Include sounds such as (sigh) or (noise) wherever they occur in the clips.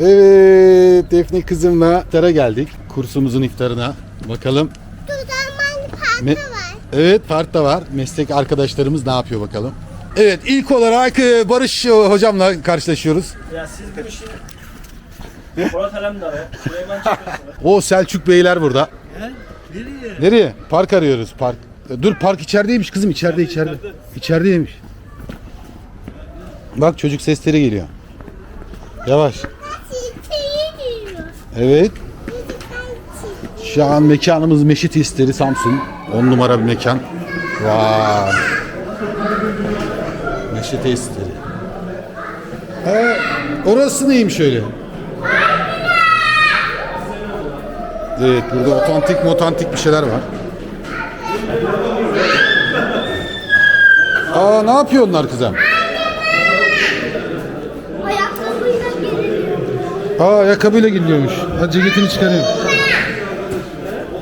Evet Defne kızımla iftara geldik. Kursumuzun iftarına. Bakalım. Dudaman parkı Me- var. Evet parkta var. Meslek arkadaşlarımız ne yapıyor bakalım. Evet ilk olarak e, Barış e, hocamla karşılaşıyoruz. Ya siz bu işin Polat Alemdar ya. Süleyman Çakır. O Selçuk Beyler burada. Nereye? Nereye? Park arıyoruz park. E, Dur park içerideymiş kızım içeride içeride. İçerideymiş. Bak çocuk sesleri geliyor. Yavaş. Evet. Şu an mekanımız Meşit İsteri Samsun. 10 numara bir mekan. Vay. Meşit İsteri. Ee, orası neymiş öyle? Evet burada otantik motantik bir şeyler var. Aa ne yapıyor onlar kızım? Aa ayakkabıyla gidiyormuş. Hadi ceketini çıkarayım.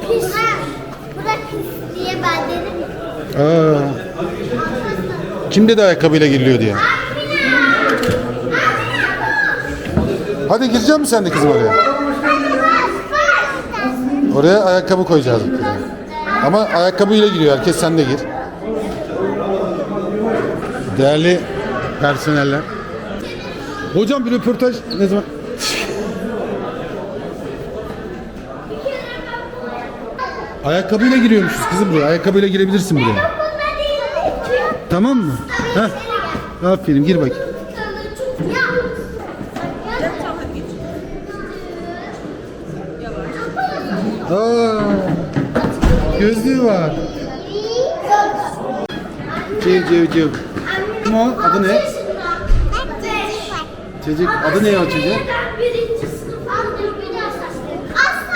Pis. Da pis diye ben dedim. Aa. Kim dedi ayakkabıyla giriliyor diye? Hadi girecek misin sen de kızım oraya? Oraya ayakkabı koyacağız. Ama ayakkabıyla giriyor. Herkes sen de gir. Değerli personeller. Hocam bir röportaj ne zaman? Ayakkabıyla giriyormuşuz kızım buraya. Ayakkabıyla girebilirsin buraya. Tamam mı? Heh. Aferin gir bak. Aa, gözlüğü var. Civ civ civ. Kim? Adı ne? Çocuk adı ne o çocuk?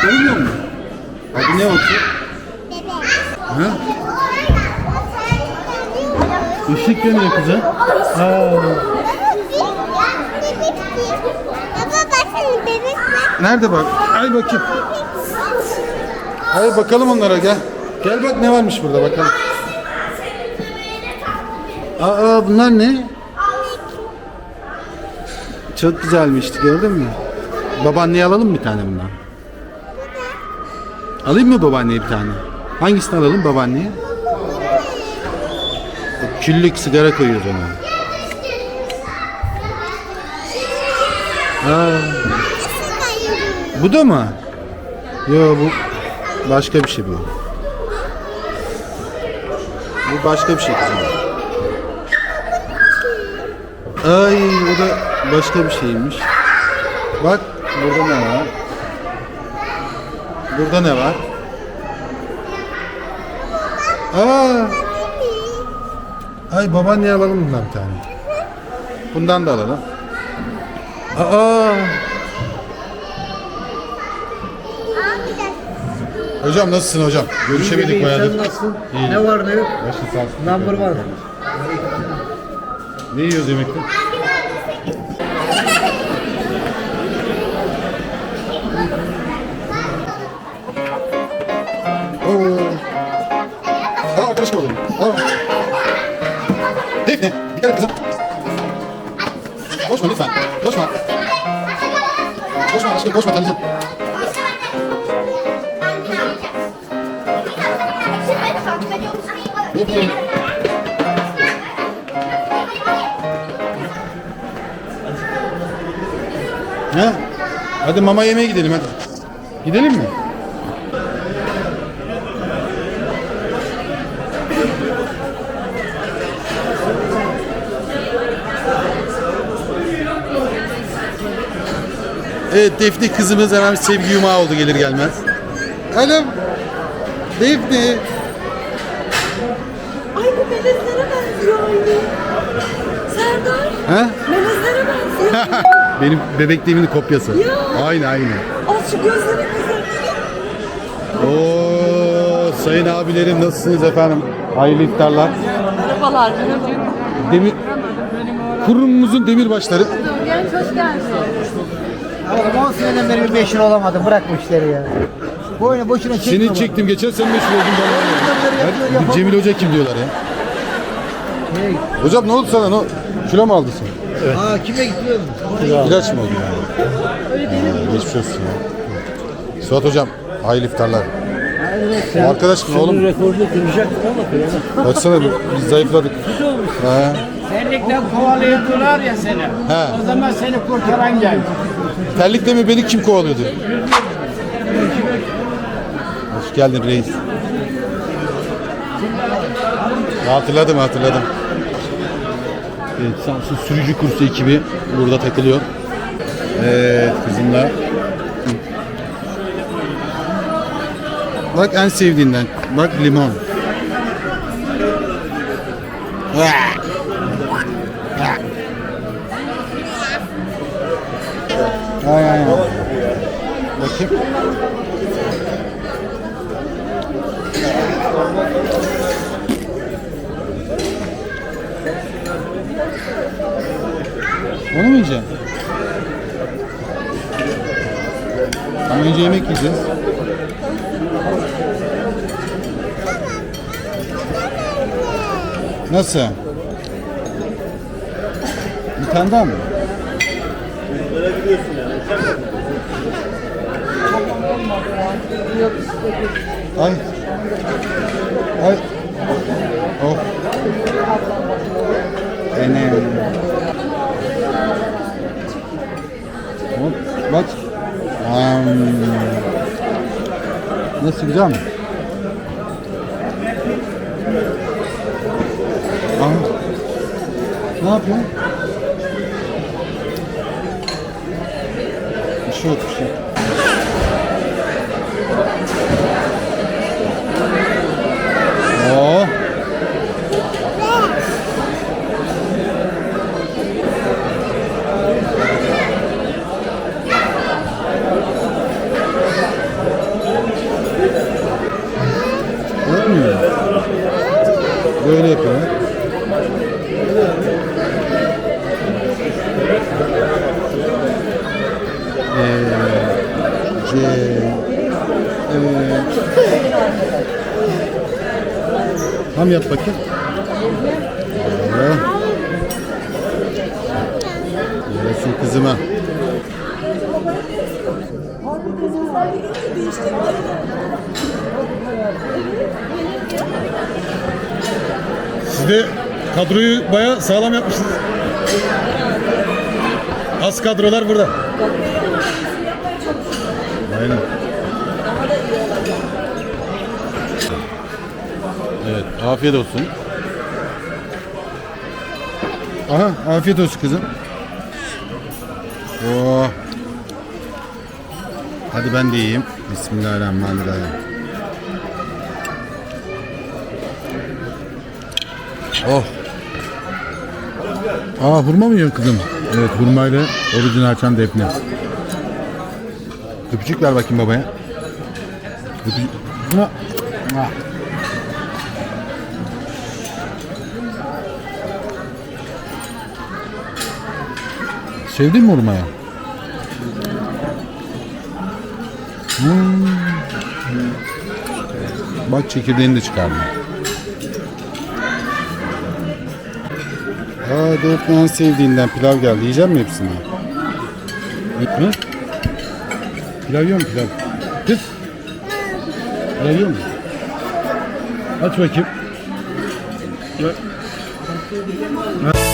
Tanımıyor musun? Adı ne o çocuk? Ha? Işık yanıyor var. Nerede bak? Ay bakayım. Hayır bakalım onlara gel. Gel bak ne varmış burada bakalım. Aa bunlar ne? Çok güzelmişti gördün mü? Babaanneye alalım bir tane bundan? Alayım mı babaanneye bir tane? Hangisini alalım babaanneye? Küllük sigara koyuyoruz ona. Aa, bu da mı? Yo bu başka bir şey bu. Bu başka bir şey kızım. Ay o da başka bir şeymiş. Bak burada ne var? Burada ne var? Aa! Ay babaanneye alalım bundan bir tane. Bundan da alalım. Aa! Hocam nasılsın hocam? Görüşemedik bayağı. Sen nasılsın? Ne var ne yok? Başın sağ olsun. Number var. Ne yiyoruz yemekte? Kere kızım. Koşma lütfen. Koşma. Koşma aşkım, koşma tanıcım. Defne. Ha? Hadi mama yemeye gidelim hadi. Gidelim mi? Evet Defne kızımız hemen sevgi yumağı oldu gelir gelmez. Hanım. Defne. Ay bu melezlere benziyor aynı. Serdar, Ha? melezlere benziyor. (laughs) Benim bebekliğimin kopyası. Ya. Aynı aynı. Az şu gözleri güzel. Oo, sayın abilerim nasılsınız efendim? Hayırlı iftarlar. Merhabalar. Demir kurumumuzun demirbaşları. Genç hoş geldin. Oğlum 10 seneden beri bir meşhur olamadım. Bırak bu işleri ya. Bu oyunu boşuna çekme. Seni bak. çektim geçen sene meşhur oldum bana. Ha, Cemil Hoca kim diyorlar ya? Hey, Hocam ne oldu sana? Ne, kilo mu aldın sen? Aa kime gidiyor? İlaç mı oldu yani? Ha, geçmiş olsun ya. Suat hocam hayırlı iftarlar. Bu arkadaş mı oğlum? rekorunu kıracaktın ama kırana. Baksana biz zayıfladık. Ha. Terlikten kovalıyordular ya seni. He. O zaman seni kurtaran geldi. Terlikle mi beni kim kovalıyordu? Hoş geldin reis. Hatırladım hatırladım. Evet, Samsun sürücü kursu ekibi burada takılıyor. Evet kızımla. Bak en sevdiğinden. Bak limon. Ay ay ay. Bakayım. Onu mu yiyeceksin? Ama önce yemek yiyeceğiz. Nasıl? Bir tane daha mı? Ay. Ay. Oh. Ene. Hop, bak. Am. Nasıl güzel mi? Aha. Ne yapıyorsun? Bir şey yok. Oo. Olmuyor. Böyle yapıyor. Tam yap bakayım. Evet. Yarasın kızıma. Siz de kadroyu bayağı sağlam yapmışsınız. Az kadrolar burada. Aynen. Evet, afiyet olsun. Aha, afiyet olsun kızım. Oo. Hadi ben de yiyeyim. Bismillahirrahmanirrahim. Oh. Aa hurma mı yiyorsun kızım? Evet hurmayla orucunu açan defne. Öpücük ver bakayım babaya. Öpücük. Ah. Sevdin mi hurmayı? Hmm. Bak çekirdeğini de çıkardım. Aa dört en sevdiğinden pilav geldi. Yiyecek mi hepsini? Hı? Pilav yiyor mu pilav? Kız. Pilav yiyor mu? Aç bakayım. Bak. Ha.